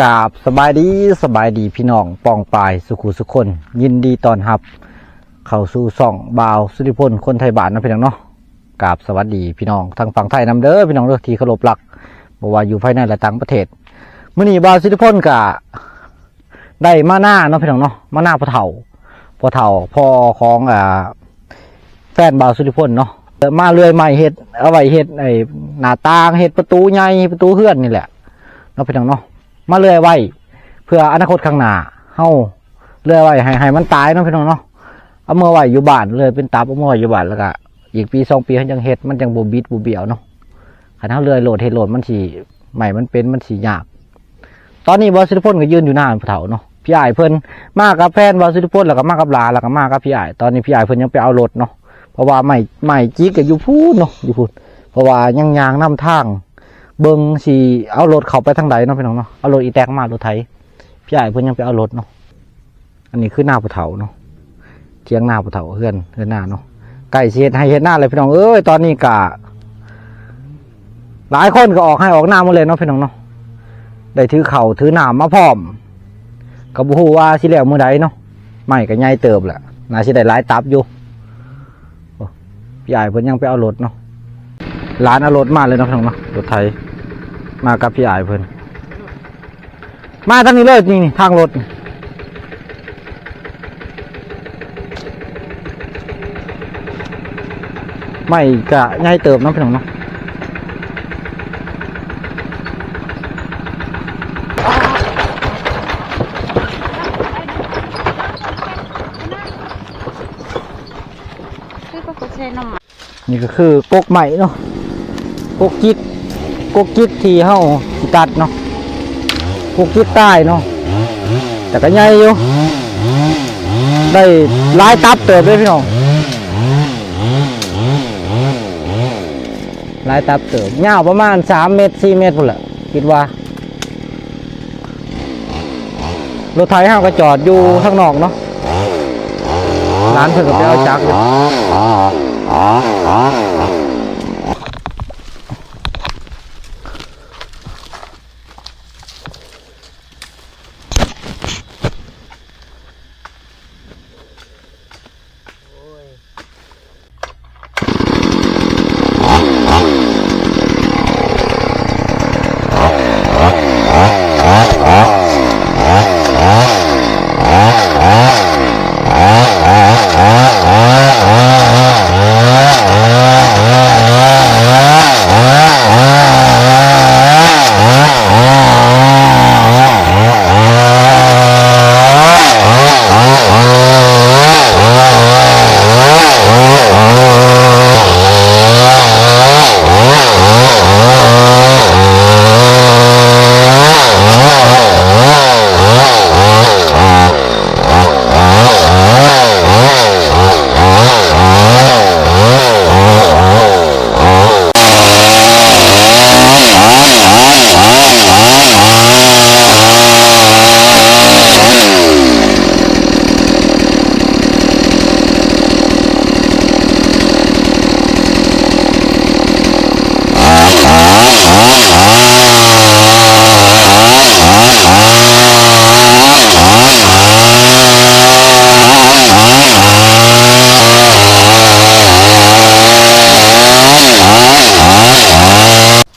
กราบสบายดีสบายดีพี่น้องปองปายสุขุสุขคน ยินดีตอนรับ เข้าสู่ส่องบาวสุริพลคนไทยบ้านนะพี่น้องเนาะกราบสวัสดีพี่น้องทางฝั่งไทยนำเด้อพี่น้องเด้อที่เคารพรักบ่ว่าอยู่ภายในและต่างประเทศมื้อนี้บาวสุริพลกะได้มาหน้าเนาะพี่น้องเนาะมาหน้าพ่อเฒ่าพ่อเฒ่าพ่อของอ่าแฟนบาวสุริพลเนาะเออมาเรื่อยใหม่เฮ็ดเอาไว้เฮ็ดไอ้หน้าต่างเฮ็ดประตูใหญ่ประตูเฮือนนี่แหละเนาะพี่น้องเนาะ มาเลื่อยไว้ เพื่ออนาคตข้างหน้าเฮาเลื่อยไว้ให้ให้มันตายเนาะพี่น้องเนาะเอามื่อไว้อยู่บ้านเลยเป็นตับเอามื่อไว้อยู่บ้านแล้วก็อีกปีสองปีเขายังเฮ็ดมันยังบ่บิดบ่เบี้ยวเนาะคันเฮาเลื่อยโหลดเฮ็ดโหลดมันสิใหม่มันเป็นมันสิยากตอนนี้บอสิริพลก็ยืนอยู่หน้าผู้เฒ่าเนาะพี่อ้ายเพิ่นมากับแฟนบอสิริพลแล้วก็มากับหลาแล้วก็มากับพี่อ้ตอนนี้พี่อ้เพิ่นยังไปเอารถเนาะเพราะว่าใหม่ใหม่จิกก็อยู่พูนเนาะอยู่พูนเพราะว่ายังยางนํทาง เบิงสีเอารถเขาไปทางใดเนาะพี่น้องเนาะเอารถอีแตกมารถไถพี่ใหญ่เพิ่นยังไปเอารถเนาะอันนี้คือหน้าผู้เฒ่าเนาะเทียงหน้าผู้เฒ่าเฮือนเฮือนหน้าเนาะไก่เสียให้เฮ็ดหน้าเลยพี่น้องเอ้ยตอนนี้กะหลายคนก็ออกให้ออกหน้าหมดเลยเนาะพี่น้องเนาะได้ถือเข่าถือหนามมาพร้อมก็บ่ฮู้ว่าสิแล้วมื้อใดเนาะไม่ก็ใหญ่เติบแหละน่าสิได้หลายตับอยู่พี่ใหญ่เพิ่นยังไปเอารถเนาะร้านเอารถมาเลยเนาะพี่น้องเนาะรถไทย มากับพี่อายเพิ่นมาทางนี้เลยนี่นี่ทางรถไม่กะง่ายเติมนาะพี่น้องเนาะคือก็กดใช้น้ำมันนี่ก็คือกกใหม่เนาะกกจิต กกกจิกที่เฮาสิตัดเนาะกกจิกใต้เนาะแต่ก็ใหญ่อยู่ได้หลายตับเติบเลยพี่น้องหลายตับเติบยาวประมาณสามเมตรสี่เมตรพุ่นแหละคิดว่ารถไถเฮาก็จอดอยู่ข้างนอกเนาะร้านเพิ่นก็ไปเอาจักรอยู่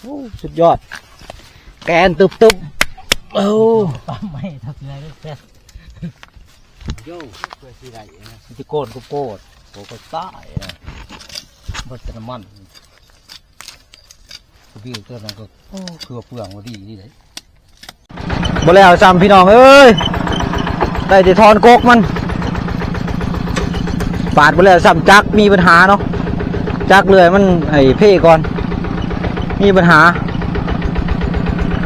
โอ้ สุดยอด แกนตุบตุบโอ้ปั๊มไม่ทำอะไรไม่เป็นโย่เพื่อที่ไรนะที่โกนก็โกดโอ้ก็ตายนะเพราะจะน้ำมันพี่ตัวนั้นก็โอ้คือเปลืองว่าดีนี่เลยบ่แล้วจำพี่น้องเอ้ยได้แต่ทอนกกมันปาดบ่แล้วซ้ำจักมีปัญหาเนาะจักเลยมันไอ้เพ่ก่อน มีปัญหา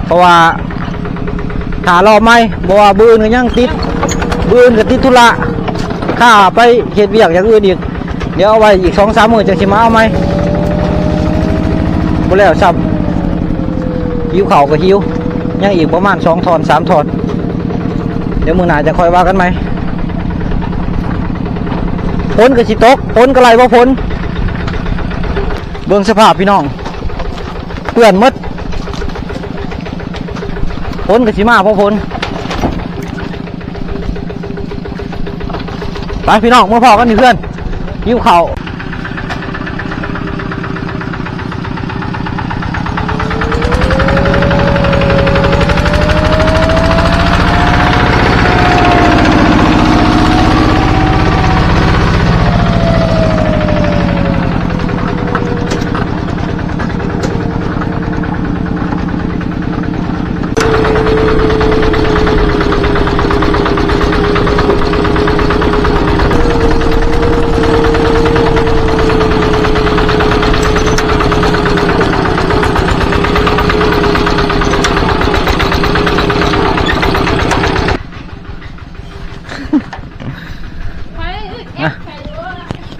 เพราะว่าถารอไหมบ่ว่าบืนก็ยังติดบืนก็ติดธุระข้าไปเฮ็ดเวียกอย่างอื่นอีกเดี๋ยวเอาไว้อีกสองสามมื้อจะสิมาเอาไหมบ่แล้วซ้ำหิวเข่าวก็หิวยังอีกประมาณสองทอนสามทอนเดี๋ยวมือหนาจะคอยว่ากันไหมฝนก็สิตกฝนก็ไรว่าฝนเบิ่งสภาพพี่น้องเปื่อนมด ฝนกับสิมาเพราะฝนไปพี่น้องมาพอกันนี่เพื่อนยิ้วเข่า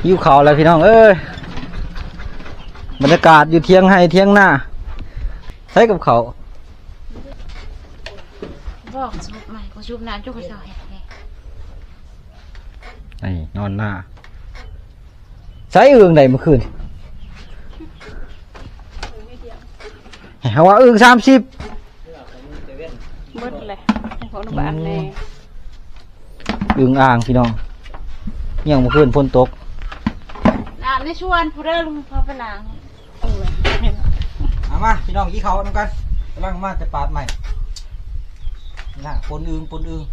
วยิ้วเขาวแล้วพี่น้องเอ้ยบรรยากาศอยู่เที่ยงให้เที่ยงหน้าใช้กับเขาวบอกชุบใหม่ก็ชุบน้ำจุกกระสอยไงนี่นอนหน้าใช้อึ่งใดเมื่อคืนเฮาว่าอึ่งสามสิบเบิดเลยของบ้านแน่อึ่งอ่างพี่น้องยังเมื่อคืนฝนตกาน้ำในชวนผู้เริ่มพอไปล้างโอ้ยเอามาพี่น้องกี่เขาน้ำกันกำลังมาจะปาดใหม่น่ะปนอึงปนอึ่ง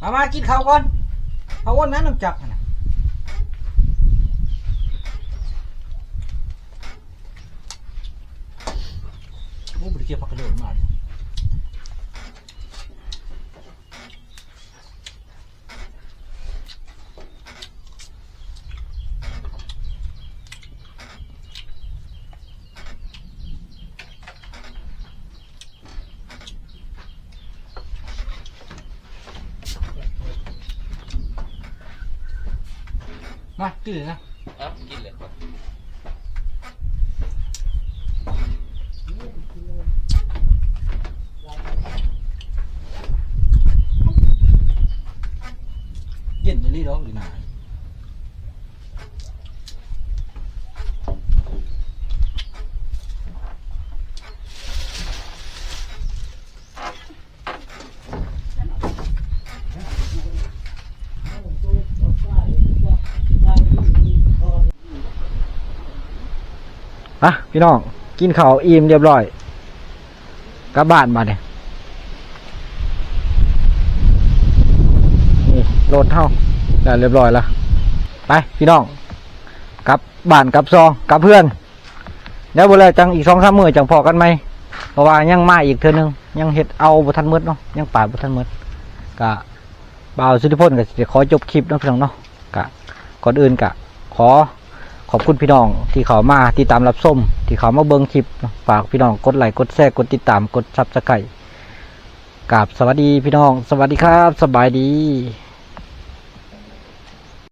มามากินข้าวก่อนเข้าววันนั้นน้ำจับนะโอ้บริเกียพักกระโดดมาดิ มากินเลยนะครับกินเลยครับเย็นเลยดอกดีนา อะพี่น้อง กินข้าวอิ่มเรียบร้อยกลับบ้านมาเนี่ยนี่รถเท่าได้เรียบร้อยแล้วไปพี่น้องกลับบ้านกลับซองกลับเพื่อนเดี๋ยวบ่เลยจังอีกสองสามมือจังพอกันไหมเพราะว่ายังมาอีกเทื่อนึงยังเฮ็ดเอาบ่ทันหมดเนาะยังป่าบ่ทันหมดกะบ่าวสุธิพลก็สิขอจบคลิปนะพี่น้องเนาะกะก่อนอื่นกะ ขอ ขอบคุณพี่น้องที่เขามาติดตามรับส้มที่เขามาเบิ้งคลิปฝากพี่น้องกดไลค์กดแชร์กดติดตามกดซับสไครต์กับสวัสดีพี่น้อง สวัสดีครับ สบายดี